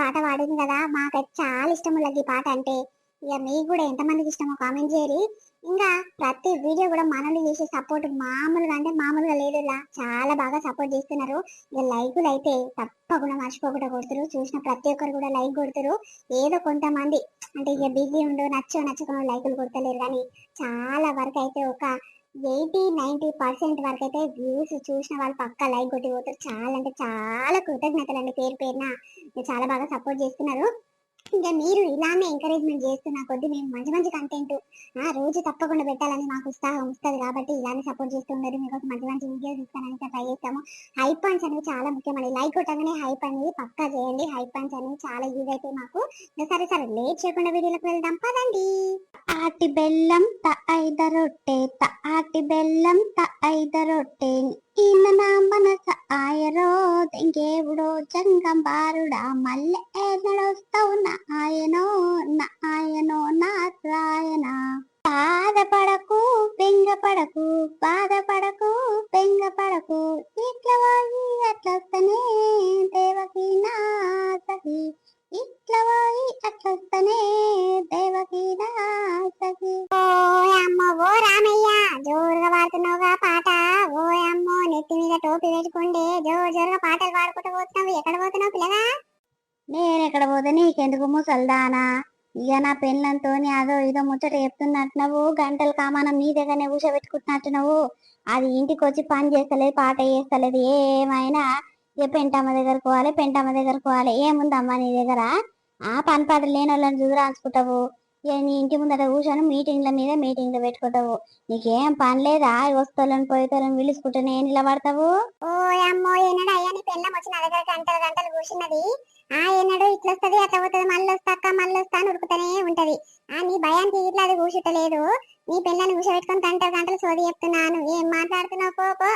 పాట పాడింది కదా. మాకైతే చాలా ఇష్టం ఈ పాట అంటే. ఇక మీకు కూడా ఎంతమందికి ఇష్టమో కామెంట్ చేయరు ఇంకా ప్రతి వీడియో కూడా మనల్ని చేసే సపోర్ట్ మామూలుగా అంటే మామూలుగా లేదు ఇలా. చాలా బాగా సపోర్ట్ చేస్తున్నారు. ఇక లైకులు అయితే తప్పకుండా మర్చిపోకుండా కొడుతురు. చూసిన ప్రతి ఒక్కరు కూడా లైక్ కొడుతురు. ఏదో కొంతమంది అంటే ఇక బిజీ ఉండు నచ్చో నచ్చకుండా లైకులు కొడతలేరు. కానీ చాలా వరకు అయితే ఒక ఎయిటీ నైన్టీ పర్సెంట్ వరకు అయితే వ్యూస్ చూసిన వాళ్ళు పక్క లైక్ కొట్టిపోతారు. చాలా అంటే చాలా కృతజ్ఞతలు అండి పేరు పేరున. చాలా బాగా సపోర్ట్ చేస్తున్నారు. ఇంకా మీరు ఇలానే ఎంకరేజ్మెంట్ చేస్తున్న కొద్ది మేము మంచి మంచి కంటెంట్ ఆ రోజు తప్పకుండా పెట్టాలని మాకు ఉత్సాహం వస్తుంది కాబట్టి ఇలానే సపోర్ట్ చేస్తున్నారు మీకు మంచి మంచి వీడియోస్ ఇస్తానని ట్రై చేస్తాము. హై పాయింట్స్ అనేవి చాలా ముఖ్యమండి. లైక్ కొట్టగానే హై అనేది పక్కా చేయండి. హై పాయింట్స్ అనేవి చాలా యూజ్ అయితే మాకు. సరే సరే లేట్ చేయకుండా వీడియోలకు వెళ్దాం. పదండి. ఆటి బెల్లం త ఐద రొట్టె త ఆటి బెల్లం త ఐద రొట్టె ఈయన నా మనస ఆయరో దెంగేవుడో జంగంబారుడా మల్లె ఏదడొస్తావు నా ఆయనో నా ఆయనో నా రాయన బాధపడకు బెంగపడకు బాధపడకు బెంగపడకు ఇట్లా పోయి అట్లొస్తనే దేవకి నా సహి ఇట్లా పోయి అట్లా వస్తేనే దేవకి సఖి ఓ అమ్మ ఓ రామయ్య జోరుగా పాడుతున్నావుగా పాట. ఓ అమ్మో నెత్తి మీద టోపీ పెట్టుకుంటే జోరు జోరుగా పాటలు పాడుకుంటూ పోతున్నావు. ఎక్కడ పోతున్నావు పిల్లగా? నేను ఎక్కడ పోతే నీకెందుకు ముసల్దానా? ఇక నా పెళ్ళంతో అదో ఇదో ముచ్చట చెప్తున్నట్టు నువ్వు గంటలు కామానం నీ దగ్గరనే కూర్చోబెట్టుకుంటున్నట్టు నువ్వు అది ఇంటికి వచ్చి పని చేస్తలేదు పాట చేస్తలేదు. ఏమైనా ఇక పెంటమ్మ దగ్గరకు పోవాలి పెంటమ్మ దగ్గరకు పోవాలి. ఏముందమ్మా నీ దగ్గర? ఆ పని పాట లేని వాళ్ళని చూసి రాసుకుంటావు నీ ఇంటి ముందర కూర్చొని మీటింగ్ల మీద మీటింగ్లు పెట్టుకుంటావు. నీకేం పని లేదా? వస్తువులను పోయేతోళ్ళని పిలుచుకుంటే నేను నిలబడతావు? ఓ అమ్మో ఏనాడు అయ్యా నీ పెళ్ళం వచ్చి నా దగ్గర గంటలు గంటలు కూర్చున్నది. ఆ ఏనాడు ఇట్లా వస్తుంది అట్లా పోతుంది మళ్ళీ వస్తాక మళ్ళీ వస్తా అని ఉంటది. ఆ నీ భయానికి ఇట్లా అది కూర్చుంటలేదు నీ పిల్లని కూర్చోబెట్టుకొని గంటలు గంటలు సోది చెప్తున్నాను. ఏం మాట్లాడుతున్నావు? పో.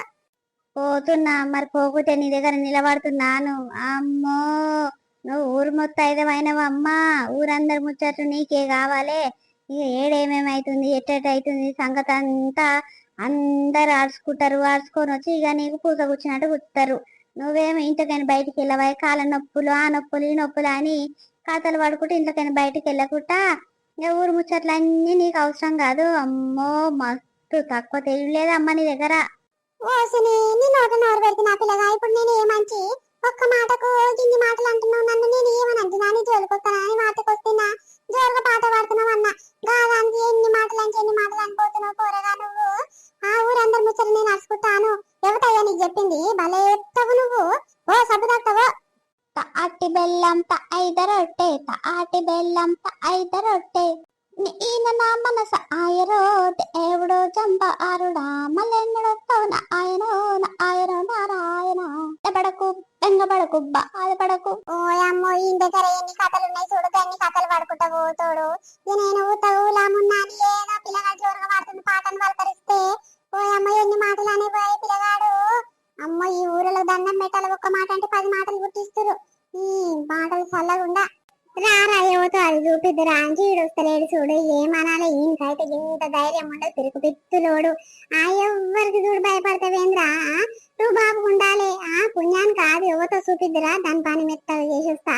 పోతున్నా మరి పోకుంటే నీ దగ్గర నిలబడుతున్నాను. అమ్మో! నువ్వు ఊరు మొత్తం అయినవమ్మా ఊరందరి ముచ్చట్లు నీకే కావాలి. ఇక ఏడేమేమైతుంది ఎట్టెట్ అవుతుంది సంగతి అంతా అందరు ఆడుచుకుంటారు ఆడుచుకొని వచ్చి ఇక నీకు పూస కూర్చున్నట్టు కూర్చుతారు నువ్వేమో ఇంటికైనా బయటికి వెళ్ళవా? కాళ్ళ నొప్పులు ఆ నొప్పులు ఈ నొప్పులు అని కాతలు పడుకుంటే ఇంట్లోకైనా బయటికి వెళ్ళకుండా ఇక ఊరు ముచ్చట్లు అన్నీ నీకు అవసరం కాదు. అమ్మో! మస్తు తక్కువ తెలియలేదు అమ్మ నీ దగ్గర. ఓసిని నీ నోట నోరు పెడితే నా పిల్లగా ఇప్పుడు నేను ఏమంచి ఒక్క మాటకు ఇన్ని మాటలు అంటున్నావు? నన్ను నేను ఏమని అంటున్నా? నీ జోలికొస్తానా అని మాటకు వస్తున్నా జోరుగా పాట పాడుతున్నావు అన్న. గాదానికి ఎన్ని మాటలు అంటే ఎన్ని మాటలు అనుకోతున్నావు? పోరగా నువ్వు? ఆ ఊరందరి ముచ్చట నేను అరుచుకుంటాను. ఎవటయ్యా నీకు చెప్పింది? భలే పెట్టాలి అంటే పది మాటలు గుర్తిస్తారు ఈ మాటలు చల్లగుండా. రారా యువత అది చూపిద్దురా అని చూడొస్తలేడు చూడు. ఏమనాలి? ఈయనకైతే ఇంత ధైర్యం ఉండదు. తిరుగు పిత్తులోడు. ఆ ఎవ్వరికి చూడు భయపడతావేంద్రా? నువ్వు బాబు ఉండాలి. ఆ? పుణ్యాన్ని కాదు యువత చూపిద్దురా దాని పని మెత్తగా చేసేస్తా.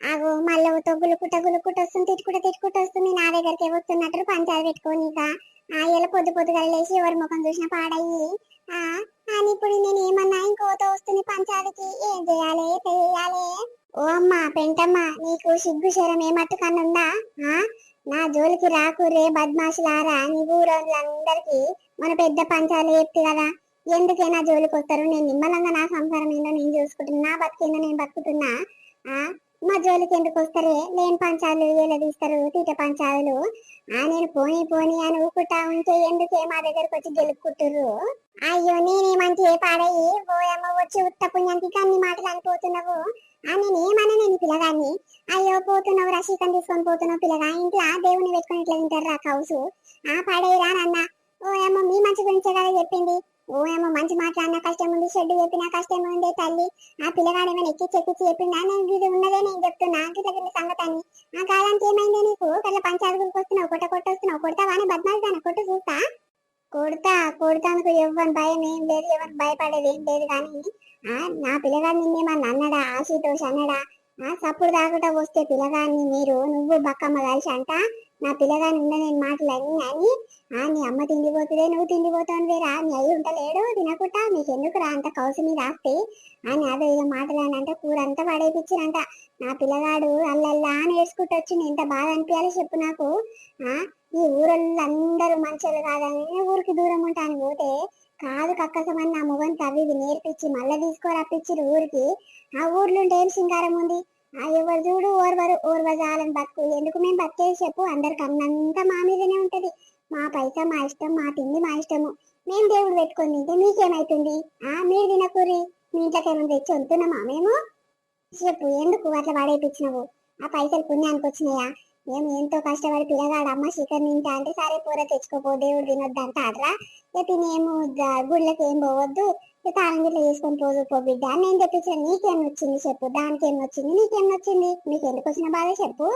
ఆగో మళ్ళీ తొగ్గులుకుట గులుకుట వస్తుంది తిట్టుకుంట తిట్టుకుంట వస్తుంది. నా దగ్గరికి వస్తున్నట్టు పంచాయతీ పెట్టుకోనిక ఆ ఇలా పొద్దు పొద్దుగా లేచి ఎవరి ముఖం చూసినా పాడయ్యి. అని ఇప్పుడు నేను ఏమన్నా ఇంకోతో వస్తుంది పంచాలకి ఏం చేయాలి చేయాలి ఓ అమ్మ పెంటమ్మ నీకు సిగ్గు శరం ఏమట్టు కన్నుందా నా జోలికి రాకు రే బద్మాషులారా నీ ఊరోళ్ళందరికీ మన పెద్ద పంచాలు చెప్తే కదా. ఎందుకే నా జోలికి వస్తారు నేను నిమ్మలంగా నా సంసారం ఏందో నేను చూసుకుంటున్నా నా బతికేందో నేను బతుకుతున్నా. మా జోలికి ఎందుకు వస్తారే? లేని పంచాలు ఎలా తీస్తారు? తీట పంచాలు? ఆ నేను పోనీ పోనీ అని ఊకుంటా ఉంటే ఎందుకే మా దగ్గరకు వచ్చి గెలుపుకుంటుర్రు? అయ్యో నేనేమంటే పాడయి పోయమ్మ వచ్చి ఉత్త పుణ్యానికి అన్ని మాటలు అనిపోతున్నావు ఆ నేను ఏమన్నా నేను పిల్లగాన్ని? అయ్యో పోతున్నావు రషీకం తీసుకొని పోతున్నావు పిల్లగా. ఇంట్లో దేవుని పెట్టుకొని ఇట్లా తింటారు రా కౌసు? ఆ పాడేరా నాన్న. ఓ ఏమో మీ మంచి గురించే కదా చెప్పింది. ఓయేమో మంచి మాట్లాడిన కష్టం ఉంది షెడ్ చెప్పిన కష్టం ఉంది తల్లి. ఆ పిల్లగాడు ఏమైనా ఎక్కి చెక్కిచ్చి చెప్పిందా నేను ఇది ఉన్నదే నేను చెప్తున్నా. గిట్ల సంగతి అని ఆ కాలానికి ఏమైంది నీకు? కళ్ళ పంచాయతీకి వస్తున్నావు కొట్ట కొట్టొస్తున్నావు. కొడతావా? అని బద్మాయిదాన కొట్టు చూస్తా. కొడతా కొడతానికి ఎవరి భయం ఏం లేదు ఎవరు భయపడేది ఏం లేదు కానీ నా పిల్లగాడు నిన్నేమన్నా అన్నడా ఆశీతోష్ అన్నడా? ఆ సప్పుడు దాకుండా వస్తే పిల్లగాన్ని మీరు నువ్వు బక్కమ్మ కలిసి అంట? నా పిల్లగాని ఉన్న నేను మాటలన్నీ అని ఆ నీ అమ్మ తిండిపోతుందే నువ్వు తిండిపోతావు వేరా నీ అయ్యి ఉంటలేడు తినకుండా నీకెందుకు రా అంత కౌసు మీద ఆస్తి? అని అదో ఏదో మాటలని అంటే కూర అంతా పడేపించిరంట నా పిల్లగాడు అల్లల్లా అని ఏడ్చుకుంటూ వచ్చింది ఎంత బాధ అనిపించాలి చెప్పు నాకు. ఆ ఈ ఊరోళ్ళు అందరూ మంచోళ్ళు కాదని ఊరికి దూరం ఉంటాను పోతే కాదు కక్కసమని నా మొగన్ తవ్వి నేర్పించి మళ్ళీ తీసుకురప్పించిరు ఊరికి? ఆ ఊర్లో ఉంటే ఏం సింగారం ఉంది? ఎవరు చూడు ఓర్వరు ఓర్వజాలని బతుకు ఎందుకు మేము బతికేది చెప్పు? అందరికి అన్నంతా మా మీదనే ఉంటది. మా పైసా మా ఇష్టం మా తిండి మా ఇష్టము. మేము దేవుడు పెట్టుకొని తింటే మీకేమైతుంది? ఆ మీరు తినకూరి మీ ఇంట్లోకి ఏమైనా తెచ్చి వంతున్నామా మేము? చెప్పు ఎందుకు అట్లా పడేపించినవు ఆ పైసలు పుణ్యానికి వచ్చినాయా? మేము ఎంతో కష్టపడి పిల్లగాడు అమ్మ చికెన్ తింటా అంటే సరే కూర తెచ్చుకోపో దేవుడు తినొద్దు అంటారా ఇక మేము గుళ్ళకి ఏం పోవద్దు. ఇక తాళం గిట్ల చేసుకొని పోదు పో బిడ్డ. నేను తెప్పించిన నీకేం వచ్చింది చెప్పు. దానికి ఏం వచ్చింది నీకేం వచ్చింది నీకు ఎందుకు వచ్చిన బాధ చెప్పు.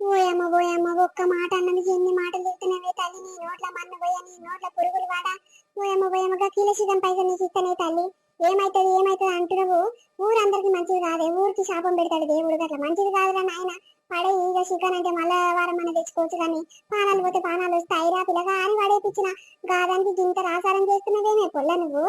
ఓయమ్మ ఓయమ్మ ఒక్క మాట అన్నది ఎన్ని మాటలు చెప్తున్నావే తల్లి. నీ నోట్ల మన్ను పోయ నీ నోట్ల పురుగులు వాడ. ఓయమ్మ ఓయమ్మగా కిలో సీతం పైసలు నీకు ఇస్తానే తల్లి. ఏమైతుంది ఏమైతుంది అంటున్నావు? ఊరందరికి మంచిది కాదే. ఊరికి శాపం పెడతాడు దేవుడు అట్లా మంచిది కాదురా నాయన. పడే ఈగ చికెన్ అంటే మళ్ళా వారం మన తెచ్చుకోవచ్చు కానీ పానాలు పోతే పానాలు వస్తాయిరా పిల్లగా అని పడేపించిన గాదానికి గింత రాసారం చేస్తున్నదేమే పొల్ల నువ్వు?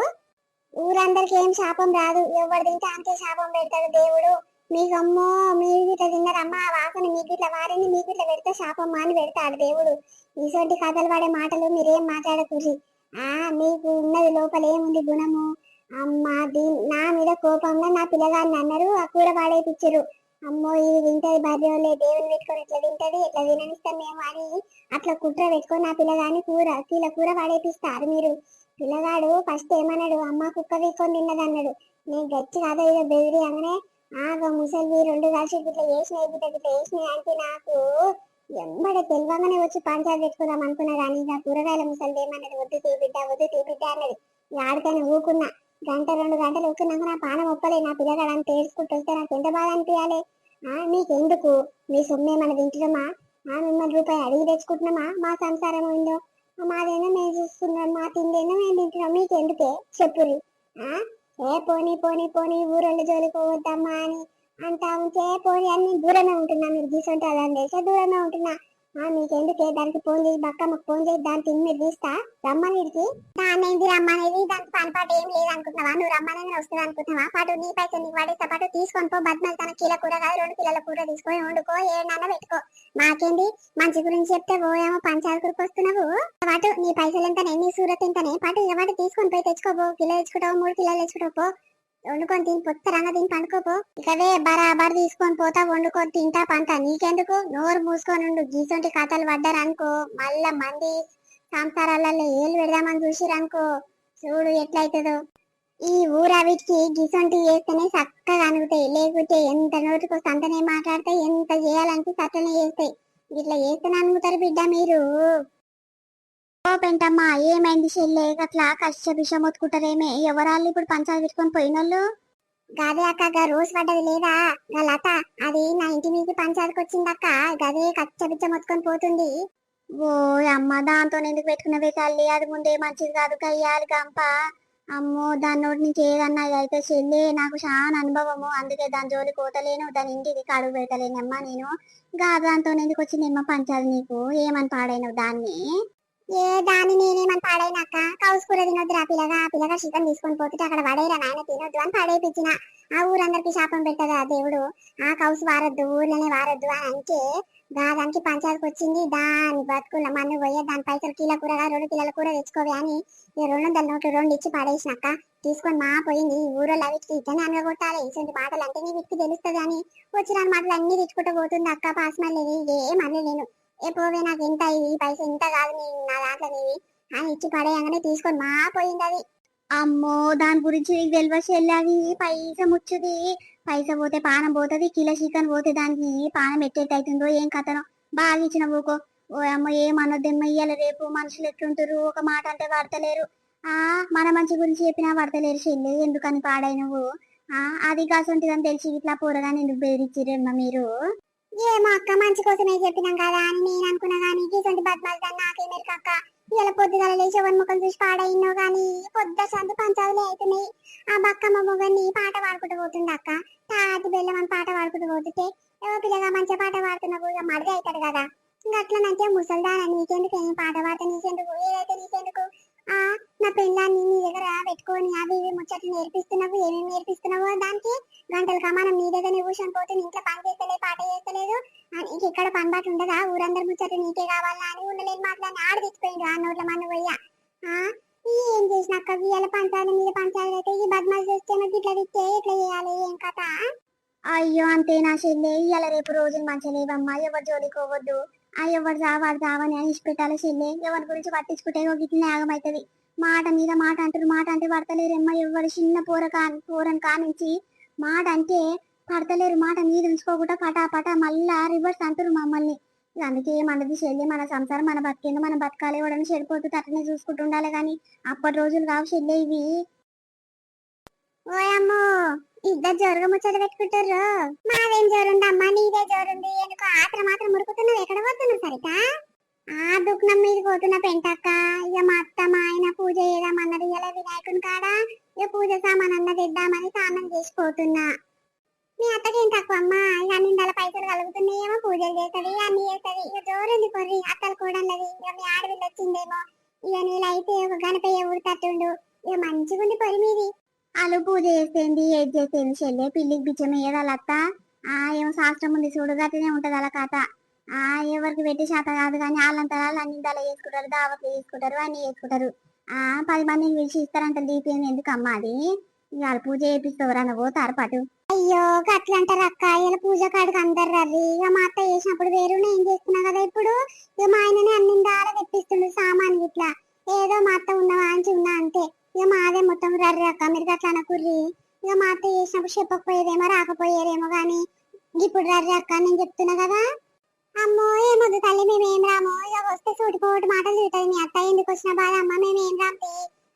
ఊరందరికి ఏం శాపం రాదు. ఎవరు తింటే అంతే శాపం పెడతాడు దేవుడు. మీకు అమ్మో మీరు ఇట్లా తిన్నారమ్మా ఆ వాసన మీకు ఇట్లా వారింది మీకు ఇట్లా పెడితే శాపం అని పెడతాడు దేవుడు. ఇటువంటి కథలు పడే మాటలు మీరేం మాట్లాడకూరి. ఆ మీకు ఉన్నది లోపల ఏముంది గుణము? అమ్మా దీని నా మీద కోపంగా నా పిల్లగాన్ని అన్నారు ఆ కూర పాడేపిచ్చరు. అమ్మో ఇది తింటది భార్యలే దేవుని పెట్టుకొని ఇట్లా తింటది ఇట్లా తిననిస్తాం మేము అని అట్లా కుట్ర పెట్టుకొని నా పిల్లగాని కూర కీల కూర పాడేపిస్తారు మీరు. పిల్లగాడు ఫస్ట్ ఏమన్నాడు అమ్మ కుక్క వీక్కొని తిన్నదన్నాడు నీ నేను గచ్చి కాదో ఏదో బెదిరి అనగానే ఆగ ముసలి రెండు కలిసి ఇట్లా వేసినాయి బిడ్డ బిడ్డ వేసినాయి అంటే నాకు ఎంబడ తెలివంగానే వచ్చి పంచాయతీ పెట్టుకుందాం అనుకున్నా కానీ ఇక కూరగాయల ముసలి ఏమన్నది వద్దు తీబిడ్డ వద్దు తీబిడ్డ అన్నది ఆడికైనా ఊకున్నా గంట రెండు గంటలు ఊకున్నాక నా పానం ఒప్పలే నా పిల్లగాడు అని ఏడ్చుకుంటూ వస్తే నాకు ఎంత బాధ అనిపించాలి ఆ మీకెందుకు మీ సొమ్మే మన తింటున్నామా ఆ మిమ్మల్ని రూపాయి అడిగి తెచ్చుకుంటున్నామా? మా సంసారం ఉందో మాదేనా మేము చూసుకున్నాం మా తిండేనా మేము తింటున్నాం. మీకెందుకే? చెప్పురి ఆ? ఏ పోనీ పోనీ పోనీ ఊరళ్ళు జోలికి పోవద్దమ్మా అని అంటా ఉంటే పోనీ అన్ని దూరమే ఉంటున్నా మీరు గీసంటే అదని తెలిసే దూరమే ఉంటున్నా. ఆ మీకెందుకే దానికి ఫోన్ చేసి బక్క ఫోన్ చేసి దాని తిని మీరు తీస్తా. రమ్మని వీడికి. దాన్ని ఏంది రమ్మనేది దానికి పనిపాటు ఏం లేదు అనుకుంటున్నావా నువ్వు రమ్మనేది వస్తుంది అనుకుంటున్నావా? పాటు నీ పైసలు నీకు పడేస్తా పాటు తీసుకొని పో. బద్మలు తన కిలో కూర కాదు రెండు కిలోల కూర తీసుకొని వండుకో ఏడన్నా పెట్టుకో. మాకేంది? మంచి గురించి చెప్తే పోయేమో పంచాయతీకి వస్తున్నావు. పాటు నీ పైసలు ఎంతనే నీ సూరత్ ఎంతనే పాటు ఇక పాటు తీసుకొని పోయి తెచ్చుకోపో కిలో తెచ్చుకుంటావు మూడు కిలోలు తెచ్చుకుంటావు పో. వండుకొని తిని పొత్తరంగా తిని పండుకోపో. ఇకవే బరాబర్ తీసుకొని పోతా వండుకొని తింటా పంట. నీకెందుకు? నోరు మూసుకొని ఉండు. గీసొంటి కథలు పడ్డారు అనుకో మళ్ళా మంది సంసారాలలో ఏళ్ళు పెడదామని చూసిరనుకో. చూడు ఎట్లయితుందో. ఈ ఊరవిటికి గిసొంటి చేస్తేనే చక్కగా అనుగుతాయి. లేకుంటే ఎంత నోటికి సంతనే మాట్లాడితే ఎంత చేయాలంటే అట్లనే చేస్తాయి. ఇట్లా చేస్తేనే అనుగుతారు బిడ్డ మీరు. ఓ పెంటమ్మా ఏమైంది చెల్లె? అట్లా కష్ట విషయం మొత్తుకుంటారేమే ఎవరాళ్ళు ఇప్పుడు పంచాలు పెట్టుకొని పోయినోళ్ళు? గదే అక్క గా రోజు పడ్డది లేదా? గా లత అది నా ఇంటి మీదకి పంచాయతీకి వచ్చింది అక్క గదే కచ్చ బిచ్చ మొత్తుకొని పోతుంది. ఓ అమ్మ దాంతో ఎందుకు పెట్టుకున్నవే తల్లి? అది ముందే మంచిది కాదు కయ్యాలి గంప. అమ్మో దాని నోటి నుంచి ఏదన్నా అయితే చెల్లి నాకు చాలా అనుభవము. అందుకే దాని జోలి పోతలేను దాని ఇంటికి కడుగు పెట్టలేనమ్మా నేను. గా దాంతో ఎందుకు వచ్చిందేమ్మా పంచాలి నీకు? ఏమని పాడైనవు దాన్ని? ఏ దాన్ని నేనేమని పాడైనాక కౌసుకూర తినొద్దురా పిల్లగా పిల్లగా చికెన్ తీసుకొని పోతుంటే అక్కడ పడేరా నాయన తినొద్దు అని పడేపించిన. ఆ ఊరందరికి శాపం పెట్టదా దేవుడు? ఆ కౌసు వారద్దు ఊర్లోనే వారద్దు అని అంటే దానికి పంచాయతీకి వచ్చింది దాని బతుకుల మన్ను పోయే దాని పైసలు కిలో కూరగా రెండు కిలోల కూర తెచ్చుకోవే అని ఈ రెండు వందల నోట్లు రెండు ఇచ్చి పడేసినాక తీసుకొని మా పోయింది ఈ ఊరోళ్ళు అవిటికి ఇట్లనే అనగొట్టాలి ఇటువంటి మాటలు అంటే నీ వీటికి తెలుస్తుంది అని వచ్చిన మాటలు అన్ని తెచ్చుకుంటూ పోతుంది అక్క పాస్మల్లేవి ఏం అనలేదు నేను ఏ పోవే నాకు ఇంత ఈ పైసలు ఇంత కాదు నీ నా దాంట్లో నీవి అని ఇచ్చి పడేయంగానే తీసుకొని మా పోయింది అది. అమ్మో దాని గురించి నీకు తెలియదు పైస ముచ్చుది. పైస పోతే పానం పోతుంది కిలో చికెన్ పోతే దానికి పానం ఎట్టేట్ అవుతుందో ఏం కథనో. బాగా ఇచ్చిన పోకో ఓ అమ్మ ఏమనొద్దమ్మ ఇయ్యాల రేపు? మనుషులు ఎట్లుంటారు ఒక మాట అంటే పడతలేరు. ఆ మన మంచి గురించి చెప్పినా పడతలేరు చెల్లి. ఎందుకని పాడాయి నువ్వు ఆ అది కాసంటిదని తెలిసి ఇట్లా పోరగానే ఎందుకు బెదిరించిరమ్మ మీరు? ఏమో అక్క మంచి కోసమే చెప్పినాం కదా అని నేను అనుకున్నా గానీ ఇటువంటి బద్మాలు దాన్ని నాకేమేరు మెరుకు అక్క. ఇలా పొద్దుగల లేచి ఎవరి ముఖం చూసి పాడైనో గానీ పొద్దు సంది పంచాదులే అవుతున్నాయి ఆ బక్కమ్మ మొగన్ని పాట పాడుకుంటూ పోతుంది అక్క. తాతి బెల్లం అని పాట పాడుకుంటూ పోతుంటే ఏవో పిల్లగా మంచి పాట పాడుతున్నప్పుడు ఇక మడిది అవుతాడు కదా. ఇంకా అట్లనంటే ముసల్దాన నీకెందుకు ఏం పాట పాడితే నీకెందుకు? ఏదైతే నీకెందుకు? ఆ నా పిల్లాన్ని నీ దగ్గర పెట్టుకొని అవి ఇవి ముచ్చట్లు నేర్పిస్తున్నావు ఏమేమి నేర్పిస్తున్నావు దానికి గంటలు కమానం నీ దగ్గర కూర్చొని పోతే ఇంట్లో పని చేస్తలేదు పాట చేస్తలేదు. నీకు ఇక్కడ పని బాటు ఉండదా? ఊరందరి ముచ్చట్లు నీకే కావాలా అని ఉండలేదు మాట్లాడి ఆడ తెచ్చిపోయిండు ఆ నోట్ల మన పోయ్యా ఆ ఈ ఏం చేసినాక వీళ్ళ పంచాయతీ మీద పంచాయతీ అయితే ఈ బద్మాస్ చేస్తే నాకు ఇట్లా తిట్టే ఇట్లా చేయాలి? ఏం కథ? అయ్యో అంతేనా చెల్లె. ఇవాళ రేపు రోజులు మంచిగా లేవమ్మా. ఎవరు జోలికోవద్దు ఆ ఎవరు చావాడు రావని అని ఇచ్చిపెట్టాలి చెల్లి. ఎవరి గురించి పట్టించుకుంటే ఒక ఆగమవుతుంది మాట మీద మాట అంటారు మాట అంటే పడతలేరమ్మా. ఎవరు చిన్న పూర కా పూరని కానించి మాట అంటే పడతలేరు. మాట మీద ఉంచుకోకుండా పటా పటా మళ్ళా రివర్స్ అంటారు మమ్మల్ని. అందుకే మనది చెల్లి మన సంసారం మన బతికేందు మన బతకాలి ఎవడని చెడిపోతుంది అట్లనే చూసుకుంటూ ఉండాలి కానీ అప్పటి రోజులు కావు చెల్లె ఇవి. ఓయమ్మో ఇద్దరు జోరుగా ముచ్చట పెట్టుకుంటారు మాదేం జోరుందమ్మా నీదే జోరుంది. ఎందుకు ఆత్ర మాత్రం మురుకుతున్నావు. ఎక్కడ పోతున్నావు సరిగా ఆ దుఃఖం మీద పోతున్న పెంటక్క. ఇక మా అత్త మా ఆయన పూజ చేద్దామన్నది ఇలా వినాయకుని కాడ ఇక పూజ సామాన్ అన్న తెద్దామని స్నానం చేసిపోతున్నా మీ అత్తకేం తక్కువ అమ్మా? ఇక అన్ని నెల పైసలు కలుగుతున్నాయేమో పూజలు చేస్తుంది అన్ని చేస్తుంది. ఇక జోరుంది కొర్రి అత్తలు కూడా ఇక మీ ఆడవిల్లు వచ్చిందేమో. ఇక నీళ్ళైతే ఒక గణపయ్య ఊడుతట్టుండు ఇక మంచిగా ఉంది పొరి మీది. వాళ్ళు పూజ చేసేది ఏది చేసేది చెల్లె పిల్లికి బిచ్చం వేయదాల అత్త ఆ ఏమో శాస్త్రం ఉంది చూడు ఉంటది అలా కథ. ఆ ఎవరికి పెట్టి శాత కాదు కానీ వాళ్ళంతా వాళ్ళు అన్ని దళ చేసుకుంటారు దావత్లు చేసుకుంటారు అన్ని చేసుకుంటారు. ఆ పది మందిని పిలిచి ఇస్తారంట దీపం ఎందుకమ్మా అది? ఇవాళ పూజ చేపిస్తావురా నువ్వు తారపాటు అయ్యో అట్లంటారు అక్క ఇలా పూజ కాడికి అందరు రవి ఇక మా అత్త చేసినప్పుడు వేరు నేను చేస్తున్నా కదా ఇప్పుడు? ఇక మా ఆయననే అన్ని దాడ తెప్పిస్తుండ్రు సామాన్ ఇట్లా. ఏదో మా అత్త ఉన్న వాంచి ఉన్నా అంతే. ఇక మాదే మొత్తం రర్రి అక్క. మీరు గట్లా అనకుర్రి. ఇక మా అత్త చేసినప్పుడు చెప్పకపోయేదేమో రాకపోయేదేమో గాని ఇప్పుడు రర్రి అక్క నేను చెప్తున్నా కదా. అమ్మో ఏమొద్దు తల్లి మేము ఏం రాము? ఇక వస్తే సూటిపోటు మాటలు తిరుగుతుంది మీ అత్త. ఎందుకు వచ్చిన బాధ? అమ్మ మేమేం రాంతే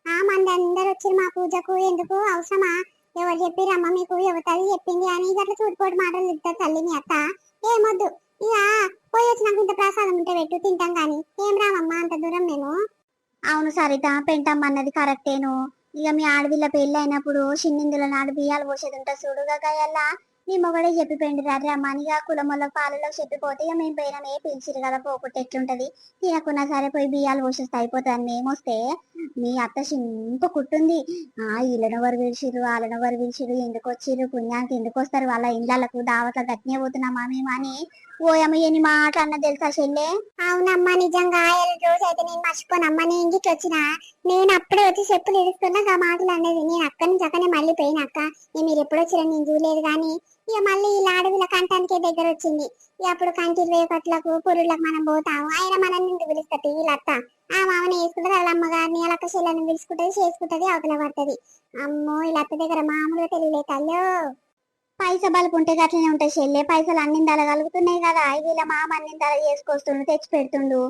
ఆ మంది అందరు వచ్చి మా పూజకు. ఎందుకు? అవసరమా? ఎవరు చెప్పిరమ్మ మీకు ఎవరి చెప్పింది అని ఇక అట్లా సూటిపోటు మాటలు తిరుగుతుంది తల్లి మీ అత్త. ఏమొద్దు ఇక పోయి వచ్చినాక ఇంత ప్రసాదం ఉంటే పెట్టు తింటాం కానీ ఏం రామమ్మా అంత దూరం మేము? అవును సరిత పెంటమ్మన్నది కరెక్టేను. ఇక మీ ఆడపిల్ల పెళ్ళి అయినప్పుడు చిన్నిందుల నాడు బియ్యాలు పోసేది ఉంటా చూడుగా గయల్లా. నీ మొగడే చెప్పిపోయింది రర్రి మనిగా ఇక కులముల పాలలో చెప్పిపోతే ఇక మేము పోయినాం ఏ పిలిచిరు కదా పోకుంటే ఎట్లుంటది? తినకున్నా సరే పోయి బియ్యాలు పోసేస్తే అయిపోతుంది మేమొస్తే వస్తే మీ అత్త సింపు కుట్టుంది. ఆ ఇళ్ళను ఎవరు పిలిచిరు వాళ్ళని ఎవరు పిలిచిరు ఎందుకు వచ్చిర్రు పుణ్యానికి ఎందుకు వస్తారు? వాళ్ళ ఇండ్లకు దావత గట్టినే పోతున్నామా మేము అని. ఓయమ్మ ఎన్ని మాట అన్న తెలుసా చెల్లె? అవునమ్మా నిజంగా రోజు అయితే నేను మర్చిపోనమ్మా నేను ఇంటికి వచ్చిన? నేను అప్పుడే వచ్చి చెప్పులు ఇరుస్తున్నా ఆ మాటలు అనేది నేను అక్క నుంచి అక్కనే మళ్ళీ పోయినాక మీరు ఎప్పుడు వచ్చిరా నేను చూడలేదు కానీ ఇక మళ్ళీ ఇలా అడవిల కంటానికే దగ్గర వచ్చింది ఇక అప్పుడు కంటి రేపట్లకు పురులకు మనం పోతాము. ఆయన మనల్ని ఇంటికి పిలుస్తుంది వీళ్ళత్త ఆ మామని వేసుకుంటుంది వాళ్ళ అమ్మగారిని వాళ్ళ చెల్లెని పిలుచుకుంటది చేసుకుంటది అవతల పడుతుంది. అమ్మో ఇలా అత్త దగ్గర మామూలుగా తెలియలే తల్లో. పైస బలుపు ఉంటే అట్లనే ఉంటాయి చెల్లె. పైసలు అన్నిందాల కలుగుతున్నాయి కదా. వీళ్ళ మామ అన్నిందాల చేసుకొస్తుండు తెచ్చి పెడుతుండు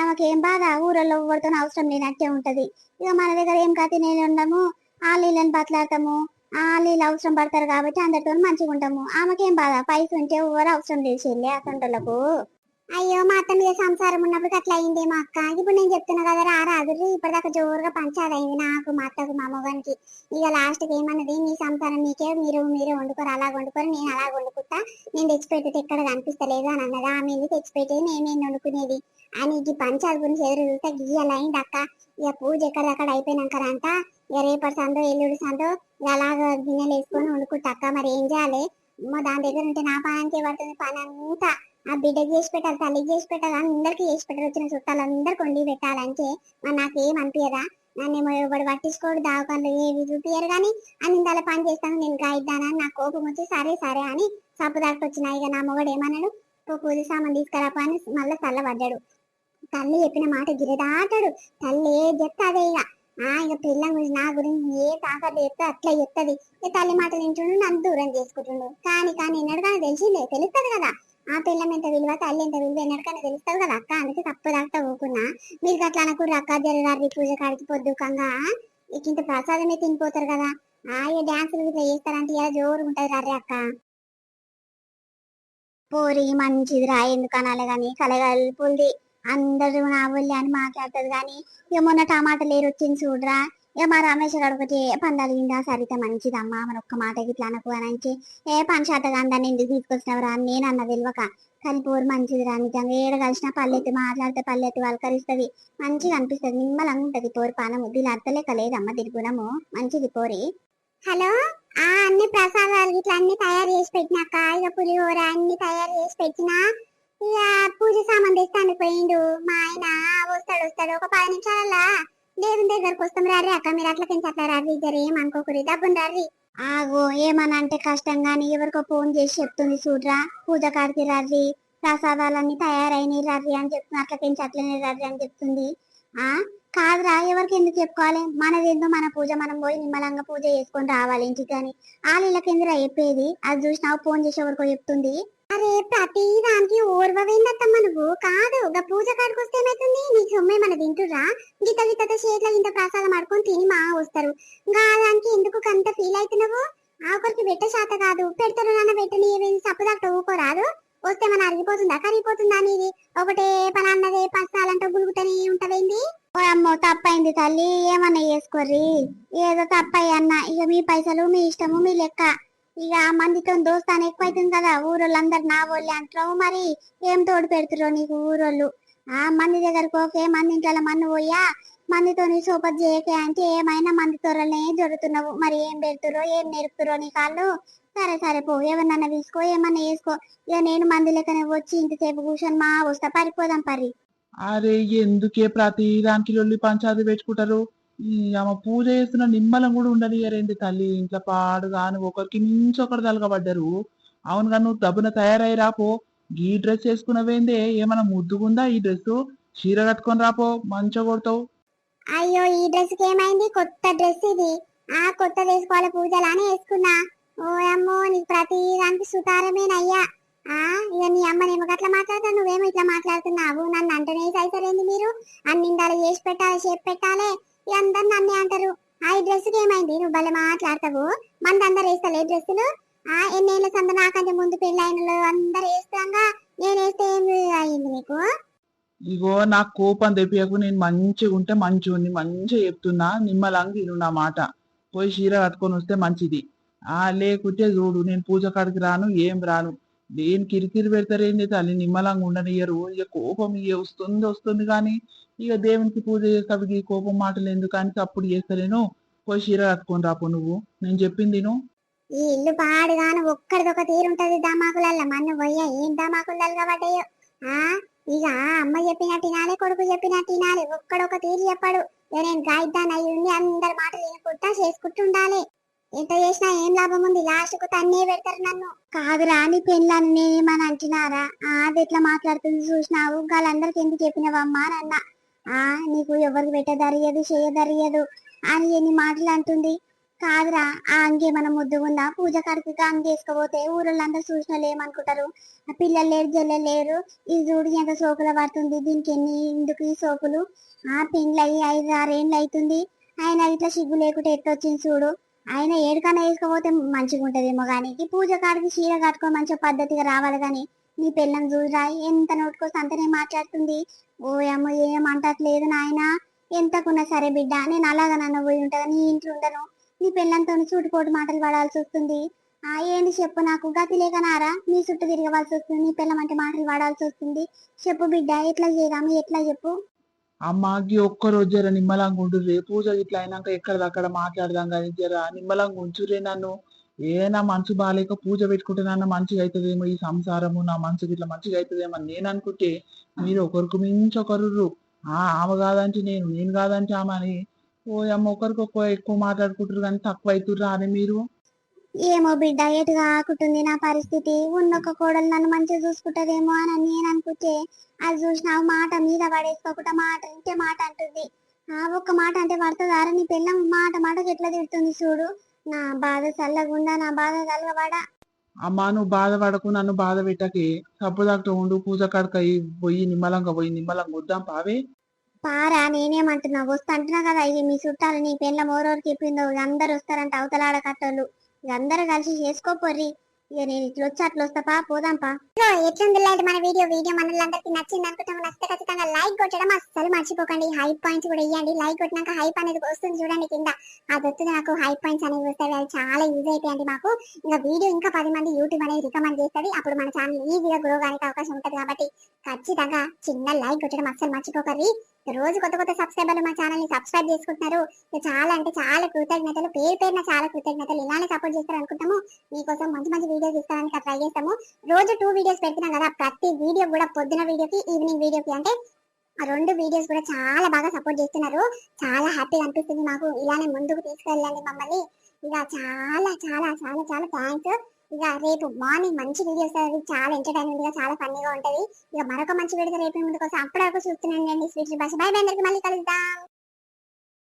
ఆమెకేం బాధ? ఊరల్లో ఎవరితో అవసరం లేనట్టే ఉంటది. ఇక మన దగ్గర ఏం కథ నేను ఉండము ఆ నీళ్ళని బతలాడతాము. వీళ్ళు అవసరం పడతారు కాబట్టి అందరితో మంచిగా ఉంటాము. ఆమెకేం బాధ? పైసలు ఉంటే ఎవరు అవసరం లేదు చెల్లె అసంటోళ్ళకు. అయ్యో మా అత్త మీద సంసారం ఉన్నప్పుడు అట్లా అయిందేమో అక్క. ఇప్పుడు నేను చెప్తున్నా కదా రా రాదు ఇప్పటిదాకా జోరుగా పంచాది అయింది నాకు మా అత్తకు మా మొగానికి. ఇక లాస్ట్కి ఏమన్నది? మీ సంసారం మీకే మీరు మీరే వండుకోరు అలా వండుకోరు నేను అలా వండుకుంటా. నేను తెచ్చిపెట్టేది ఎక్కడ కనిపిస్తలేదు అని అన్నది. ఆమె ఎందుకు తెచ్చిపెట్టేది? నేనేం వండుకునేది? అని ఈ పంచాయతీ గురించి ఎదురు చూస్తే గీయాలైంది అక్క. ఇక పూజ ఎక్కడక్కడ అయిపోయినాక అంట. ఇక రేపటి సందో ఎల్లుడి సందో అలాగ గిన్నెలు వేసుకొని వండుకుంటా అక్క. మరి ఏం చేయాలి? మా దాని దగ్గర ఉంటే నా పనానికి పడుతుంది. పని అంతా ఆ బిడ్డకి చేసి పెట్టాలి తల్లికి చేసి పెట్టాలి అందరికి చేసి పెట్టాలి. వచ్చిన చుట్టాలందరికి వండి పెట్టాలంటే మరి నాకేం అనిపించదా నన్ను ఏమో ఎవడు పట్టించుకోడు దావకాలు ఏవి చూపియరు కానీ అన్నిందాల పని చేస్తాను నేను గాయిద్దానా నా కోపం వచ్చి సరే సరే అని సప్పు దాకా వచ్చిన ఇక నా మొగడు ఏమన్నాడు? "పో పూజ సామాన్ తీసుకురాపా అని మళ్ళీ చల్లబడ్డాడు. తల్లి చెప్పిన మాట గిరదాటాడు తల్లి ఏ చెప్తా అదే ఇక? ఆ ఇక పిల్ల గురించి నా గురించి? ఏ తాకట్టు చెప్తే అట్లా చెప్తుంది ఇక తల్లి మాటలు వింటుండు నన్ను దూరం చేసుకుంటుండు. కానీ కానీ ఎన్నడు తెలిసిందే తెలుస్తుంది కదా. ఆ పిల్లం ఎంత విలువ తల్లి ఎంత విలువ ఎన్నడకన్నా తెలుస్తుంది కదా. అక్క అందుకే తప్పు దాకా ఊకున్నా. మీరు అట్లా అనకూడదు అక్క జరగారి పూజ కాడికి పొద్దుకంగా ఇక ఇంత ప్రసాదమే తినిపోతారు కదా. ఆ ఇక డ్యాన్సులు ఇట్లా చేస్తారంటే ఇలా జోరు ఉంటుంది రర్రే అక్క. పోరి మంచిది రా ఎందుకు అనాలి కానీ కలగలుపుంది అందరూ నా ఊళ్ళే అని మాట్లాడుతుంది కానీ ఇక మొన్న టమాటా లేరు వచ్చింది చూడరా. ఇక మా రమేష్ గారు ఒకటి ఏ పందాలిందా సరిత మంచిదమ్మా మన ఒక్క మాట ఇట్లా అనకు అని ఏ పని శాతగా ఎందుకు తీసుకొచ్చినవరా? నేను అన్న తెలియక కలిపోరు మంచిది రా నిజంగా ఏడ కలిసినా పల్లెత్తి మాట్లాడితే పల్లెత్తి వాళ్ళకరిస్తుంది మంచిగా అనిపిస్తుంది నిమ్మలంగా ఉంటుంది పోరు పానము. దీని అర్థలేక లేదమ్మ తిరుగునము మంచిది పోరి. హలో? ఆ అన్ని ప్రసాదాలు ఇట్లా అన్ని తయారు చేసి పెట్టినాక ఇక పులిహోర అన్ని తయారు చేసి పెట్టినా. పూజ సామాన్ తెస్తాను పోయిండు మా ఆయన వస్తాడు వస్తాడు. ఒక పది నిమిషాలల్లా దేవుని దగ్గరకు వస్తాం రారి అక్క మీరు అట్లా కింద అట్లా రారి జర ఏమనుకోకరి డబ్బును రారి ఆగో ఏమనంటే అంటే కష్టం గాని ఎవరికో ఫోన్ చేసి చెప్తుంది చూడరా. పూజ కాడికి రర్రి. ప్రసాదాలన్నీ తయారైనవి రర్రి అని చెప్తుంది. అట్లా కింద అట్లనే రర్రి అని చెప్తుంది. ఆ? కాదురా ఎవరికి ఎందుకు చెప్పుకోవాలి? మనదేందో మన పూజ మనం పోయి నిమ్మలంగా పూజ చేసుకొని రావాలి ఇంటికి కానీ వాళ్ళకి ఎందుకు చెప్పేది? అది చూసినావు ఫోన్ చేసి ఎవరికో చెప్తుంది. అరే ప్రతి దానికి ఓర్వవేందత్తమ్మ నువ్వు? కాదు గా పూజ కాడికి వస్తే ఏమైతుంది? నీకు సొమ్మే మన తింటురా గిత గిత చేతిలో ఇంత ప్రసాదం ఆడుకొని తిని మా వస్తారు. గా దానికి ఎందుకు అంత ఫీల్ అవుతున్నావు? ఆఖరికి పెట్ట శాత కాదు. పెడతారు నాన్న పెట్టని ఏమైంది సప్పుదాకా ఊకోరాదు వస్తే మన అరిగిపోతుందా? కరిగిపోతుందా నీది? ఒకటే పని అన్నదే పసాలంటే గులుగుతూనే ఉంటదేంది ఓ అమ్మో తప్పైంది తల్లి. ఏమన్నా చేసుకోర్రి? ఏదో తప్పయ్య అన్న. ఇక మీ పైసలు మీ ఇష్టము మీ లెక్క. ఇక మందితో దోస్తాను ఎక్కువైతుంది కదా ఊరోళ్ళందరు నా వాళ్ళే అంటారు మరి ఏం తోడు పెడుతురో నీకు ఊరోళ్ళు? ఆ మంది దగ్గరకు ఓకే మంది ఇంట్లో మన్ను పోయా మందితో నీ సూపర్ చేయకే అంటే ఏమైనా మంది తోరలనే జరుగుతున్నావు మరి ఏం పెడుతురో ఏం నేర్పుతురో నీ కాళ్ళు? సరే సరే పో ఏమన్నా తీసుకో ఏమన్నా వేసుకో ఇక నేను మంది లెక్కనే వచ్చి ఇంతసేపు కూర్చొని మా వస్తా పరిపోదాం పరి అరే ఎందుకే ప్రతి దానికి లొల్లి పంచాది పెట్టుకుంటారు? ఈ ఆమె పూజ చేస్తున్న నిమ్మలం కూడా ఉండనియరేంటి తల్లి ఇంట్లో పాడు గాను ఒకరికి మించి ఒకరు తలగబడ్డరు అవును కానీ నువ్వు దబ్బున తయారై రాపో ఈ డ్రెస్ వేసుకున్నవేందే ఏమైనా ముద్దుగుందా ఈ డ్రెస్ చీర కట్టుకొని రాపో మంచిగా కొడతావు. అయ్యో ఈ డ్రెస్కి ఏమైంది? కొత్త డ్రెస్ ఇది. ఆ కొత్త వేసుకోవాలి పూజలానే వేసుకున్నా. ఓ అమ్మో నీకు ప్రతి దానికి సుతారమేనయ్యా. ఆ ఇక నీ అమ్మ నేను అట్లా మాట్లాడతా? నువ్వేమో ఇట్లా మాట్లాడుతున్నావు? నన్ను అంటనే సైసరేంది మీరు? అన్ని ఇందాలు చేసి పెట్టాలి చేసి పెట్టాలి. అందరు నన్నే అంటారు. ఆ ఈ డ్రెస్ ఏమైంది? నువ్వు భలే మాట్లాడతావు. మంది అందరు వేస్తలే డ్రెస్సులు ఆ ఎన్నేళ్ళ సంద నాకంటే ముందు పెళ్ళైన అందరు వేస్తాగా. నేను వేస్తే ఏం అయింది నీకు? ఇగో నాకు కోపం తెప్పియకు. నేను మంచిగా ఉంటే మంచిగా మంచిగా చెప్తున్నా. నిమ్మలంగా విను నా మాట. పోయి చీర కట్టుకొని వస్తే మంచిది. ఆ లేకుంటే చూడు నేను పూజ కాడికి రాను ఏం రాను. దేని కిరికిరి పెడతారేంది తల్లి? నిమ్మలంగా ఉండనియ్యరు. ఇక కోపం ఇక వస్తుంది వస్తుంది కానీ ఇక దేవునికి పూజ చేస్తావు ఈ కోపం మాటలు ఎందుకు? అని అప్పుడు చేస్తలేను పోయి చీర కట్టుకొని రాపో నువ్వు. నేను చెప్పింది నువ్వు ఈ ఇల్లు పాడుగాను ఒక్కడిదొక తీరుంటది దమాకులల్ల మన్ను పోయ్యా ఏం దమాకులలు కాబట్టాయో ఆ? ఇక అమ్మ చెప్పినట్టు తినాలి కొడుకు చెప్పినట్టు తినాలి ఒక్కడొక తీరు చెప్పాడు. నేను గాయిద్దాన్ అయ్యి ఉండి అందరి మాట వినుకుంటా చేసుకుంటుండాలి ఎంత చేసినా ఏం లాభం ఉంది? లాస్ట్కు తన్నే పెడతారు నన్ను. కాదురా నీ పెళ్ళని నేనేమని అంటున్నారా? అది ఎట్లా మాట్లాడుతుంది చూసినావు? వాళ్ళందరికి ఎందుకు చెప్పినవమ్మా నాన్న? ఆ నీకు ఎవరికి పెట్టదరియదు చేయదరియదు అని ఎన్ని మాటలు అంటుంది. కాదురా ఆ అంగే మనం ముద్దుగుందా? పూజ కాడికి అంగి వేసుకోపోతే ఊరోళ్ళందరూ చూసిన ఏమనుకుంటారు ఆ పిల్లలు లేరు జల్లెలు లేరు. ఇది చూడు ఎంత సోకుల పడుతుంది. దీనికి ఎన్ని ఎందుకు ఈ సోకులు? ఆ పెండ్లు అయ్యి ఐదు ఆరేళ్ళు అవుతుంది. ఆయన ఇట్లా సిగ్గు లేకుండా ఎట్టొచ్చింది చూడు? ఆయన ఏడుకన్నా వేసుకపోతే మంచిగా ఉంటదేమో కానీ పూజ కాడికి చీర కట్టుకొని మంచిగా పద్ధతిగా రావాలి కానీ నీ పిల్లని చూడరా ఎంత నోటుకోసం అంతనే మాట్లాడుతుంది. ఓ అమ్మ ఏమంటట్లేదు నాయన. ఎంతకున్నా సరే బిడ్డ నేను అలాగనన్న పోయి ఉంటాను నీ ఇంట్లో ఉండను. నీ పిల్లంతో సూటిపోటు మాటలు పడాల్సి వస్తుంది. ఆ ఏంటి చెప్పు నాకు గతి లేకనారా? నీ చుట్టూ తిరగవలసి వస్తుంది నీ పిల్లం అంటే మాటలు పడాల్సి వస్తుంది. చెప్పు బిడ్డ ఎట్లా చేయదాము ఎట్లా చెప్పు. అమ్మాకి ఒక్కరోజు జర నిమ్మలంగా ఉండుర్రే పూజ ఇట్లా అయినాక ఎక్కడదక్కడ మాట్లాడదాం కానీ జర నిమ్మలంగా ఉంచురే నన్ను. ఏ నా మనసు బాగాలేక పూజ పెట్టుకుంటే నన్ను మంచిగా అవుతుందేమో ఈ సంసారము నా మనసుకి ఇట్లా మంచిగా అవుతుందేమో అని నేను అనుకుంటే మీరు ఒకరికి మించి ఒకరు ఆ ఆమె కాదంటే నేను నేను కాదంటే ఆమె అని. ఓ అమ్మ ఒకరికి ఎక్కువ మాట్లాడుకుంటారు కానీ తక్కువ అవుతుర్రా అని మీరు? ఏమో బిడ్డ ఎటు కాకుంటుంది నా పరిస్థితి. ఉన్నొక్క కోడలు నన్ను మంచిగా చూసుకుంటదేమో అని నేను అనుకుంటే అది చూసిన మాట మీద పడేసుకోకుండా మాట అంటే మాట అంటుంది. ఆ ఒక్క మాట అంటే పడుతుందారా నీ పిల్లం మాట మాటకి ఎట్లా తిడుతుంది చూడు. నా బాధ చల్లగుండా నా బాధ కలగబడా అమ్మా నువ్వు బాధపడకు నన్ను బాధ పెట్టకే. తప్పుదాకా ఉండు పూజ కాడక పోయి నిమ్మలంగా పోయి నిమ్మలంగా వద్దాం పావే. పారా నేనేమంటున్నా వస్తా అంటున్నా కదా ఇది మీ చుట్టాలు నీ పెళ్ళ మోరోరికి చెప్పిందో అందరు వస్తారంట అవతలాడ ఇక అందరూ కలిసి చేసుకోపోర్రి. ఇక నేను ఇట్లా వచ్చి అట్లా వస్తాపా పోదాంపా ఎట్లుంది లాంటి మన వీడియో? వీడియో మనలందరికీ నచ్చింది అనుకుంటాం నచ్చితే ఖచ్చితంగా లైక్ కొట్టడం అస్సలు మర్చిపోకండి. హైప్ పాయింట్స్ కూడా ఇవ్వండి లైక్ కొట్టినాక హైప్ అనేది వస్తుంది చూడండి కింద. అది వస్తుంది నాకు హైప్ పాయింట్స్ అనేవి వస్తాయి. అవి చాలా యూజ్ అవుతాయండి మాకు. ఇంకా వీడియో ఇంకా పది మంది యూట్యూబ్ అనేది రికమెండ్ చేస్తుంది. అప్పుడు మన ఛానల్ ఈజీగా గ్రో కానికి అవకాశం ఉంటుంది కాబట్టి ఖచ్చితంగా చిన్న లైక్ కొట్టడం అస్సలు మర్చిపోకండి. రోజు కొత్త కొత్త సబ్స్క్రైబర్లు మా ఛానల్ని సబ్స్క్రైబ్ చేసుకుంటున్నారు. చాలా అంటే చాలా కృతజ్ఞతలు పేరు పేరున చాలా కృతజ్ఞతలు. ఇలానే సపోర్ట్ చేస్తారు అనుకుంటాము. మీకోసం మంచి మంచి వీడియోస్ ఇస్తానికి ట్రై చేస్తాము. రోజు టూ వీడియోస్ పెడుతున్నాం కదా ప్రతి వీడియో కూడా పొద్దున వీడియోకి ఈవినింగ్ వీడియోకి అంటే ఆ రెండు వీడియోస్ కూడా చాలా బాగా సపోర్ట్ చేస్తున్నారు. చాలా హ్యాపీగా అనిపిస్తుంది మాకు. ఇలానే ముందుకు తీసుకెళ్ళండి మమ్మల్ని. ఇక చాలా చాలా చాలా చాలా థ్యాంక్స్ ఇక రేపు మార్నింగ్ మంచి వీడియోస్ అవి చాలా ఎంటర్టైన్మెంట్గా చాలా ఫన్నీగా ఉంటది. ఇక మరొక మంచి వీడియో రేపు ముందుకు వస్తే. అప్పటివరకు చూస్తున్నాండి స్వీట్ భాష బై బై అందరికి మళ్ళీ కలుద్దాం.